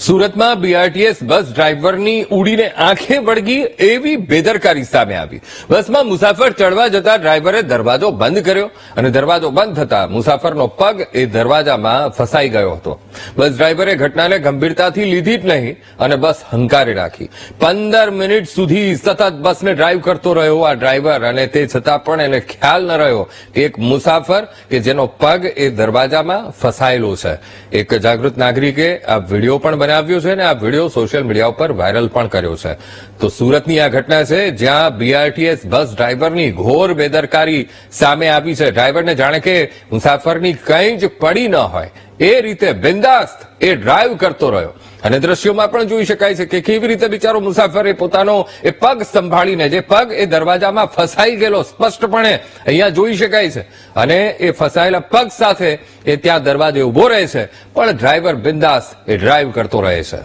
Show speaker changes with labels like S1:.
S1: સુરતમાં BRTS bus ડ્રાઈવરની ઉડીને આંખે વળગી એવી બેદરકારી સામે આવી. બસમાં મુસાફર ચડવા જતા ડ્રાઈવરે દરવાજો બંધ કર્યો અને દરવાજો બંધ થતા મુસાફરનો પગ એ દરવાજામાં ફસાઈ ગયો હતો. બસ ડ્રાઈવરે ઘટનાને ગંભીરતાથી લીધી જ નહીં અને બસ હંકારી રાખી પંદર મિનિટ સુધી સતત બસને ડ્રાઈવ કરતો રહ્યો આ ડ્રાઈવર અને તે છતાં પણ એને ખ્યાલ ન રહ્યો કે એક મુસાફર કે જેનો પગ એ દરવાજામાં ફસાયેલો છે. એક જાગૃત નાગરિકે આ વીડિયો પણ બનાવ્યો છે અને આ વીડિયો સોશિયલ મીડિયા ઉપર વાયરલ પણ કર્યો છે. તો સુરતની આ ઘટના છે, જ્યાં બીઆરટીએસ બસ ડ્રાઈવરની ઘોર બેદરકારી સામે આવી છે. ડ્રાઈવરને જાણે કે મુસાફરની કંઈ જ પડી ન હોય. એ રીતે બિંદાસ્ત એ ડ્રાઈવ કરતો રહ્યો. અને દ્રશ્યોમાં પણ જોઈ શકાય છે કે કેવી રીતે બિચારો મુસાફરે પોતાનો એ પગ સંભાળીને, જે પગ એ દરવાજામાં ફસાઈ ગયેલો સ્પષ્ટપણે અહીંયા જોઈ શકાય છે. અને એ ફસાયેલા પગ સાથે એ ત્યાં દરવાજે ઊભો રહે છે, પણ ડ્રાઈવર બિંદાસ એ ડ્રાઈવ કરતો રહે છે.